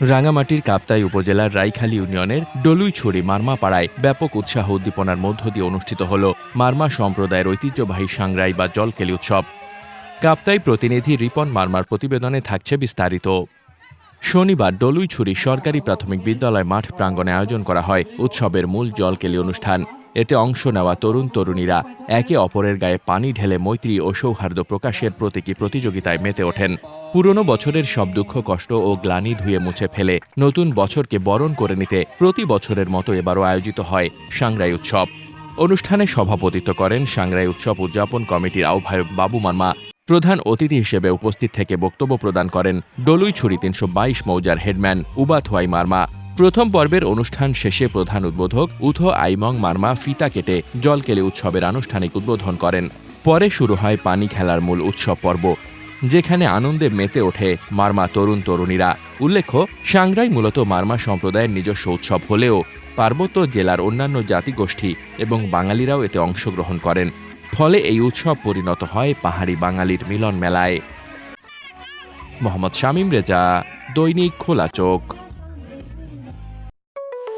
রাঙামাটির কাপ্তাই উপজেলার রাইখালী ইউনিয়নের ডলুইছড়ি মারমা পাড়ায় ব্যাপক উৎসাহ উদ্দীপনার মধ্য দিয়ে অনুষ্ঠিত হল মারমা সম্প্রদায়ের ঐতিহ্যবাহী সাংরাই বা জলকেলি উৎসব। কাপ্তাই প্রতিনিধি রিপন মারমার প্রতিবেদনে থাকছে বিস্তারিত। শনিবার ডলুইছড়ি সরকারি প্রাথমিক বিদ্যালয় মাঠ প্রাঙ্গণে আয়োজন করা হয় উৎসবের মূল জলকেলি অনুষ্ঠান। এতে অংশ নেওয়া তরুণ তরুণীরা একে অপরের গায়ে পানি ঢেলে মৈত্রী ও সৌহার্দ্য প্রকাশের প্রতীকী প্রতিযোগিতায় মেতে ওঠেন। পুরনো বছরের সব দুঃখ, কষ্ট ও গ্লানি ধুয়ে মুছে ফেলে নতুন বছরকে বরণ করে নিতে প্রতি বছরের মতো এবারও আয়োজিত হয় সাংরাই উৎসব। অনুষ্ঠানে সভাপতিত্ব করেন সাংরাই উৎসব উদযাপন কমিটির আহ্বায়ক বাবু মার্মা। প্রধান অতিথি হিসেবে উপস্থিত থেকে বক্তব্য প্রদান করেন ডলুইছড়ি তিনশো বাইশ মৌজার হেডম্যান উবাথোয়াই মার্মা। প্রথম পর্বের অনুষ্ঠান শেষে প্রধান উদ্বোধক উথো আইমং মার্মা ফিতা কেটে জলকেলি উৎসবের আনুষ্ঠানিক উদ্বোধন করেন। পরে শুরু হয় পানি খেলার মূল উৎসব পর্ব, যেখানে আনন্দে মেতে ওঠে মার্মা তরুণ তরুণীরা। উল্লেখ্য, সাংরাই মূলত মার্মা সম্প্রদায়ের নিজস্ব উৎসব হলেও পার্বত্য জেলার অন্যান্য জাতিগোষ্ঠী এবং বাঙালিরাও এতে অংশগ্রহণ করেন। ফলে এই উৎসব পরিণত হয় পাহাড়ি বাঙালির মিলন মেলায় মোহাম্মদ শামীম রেজা, দৈনিক খোলা চোখ।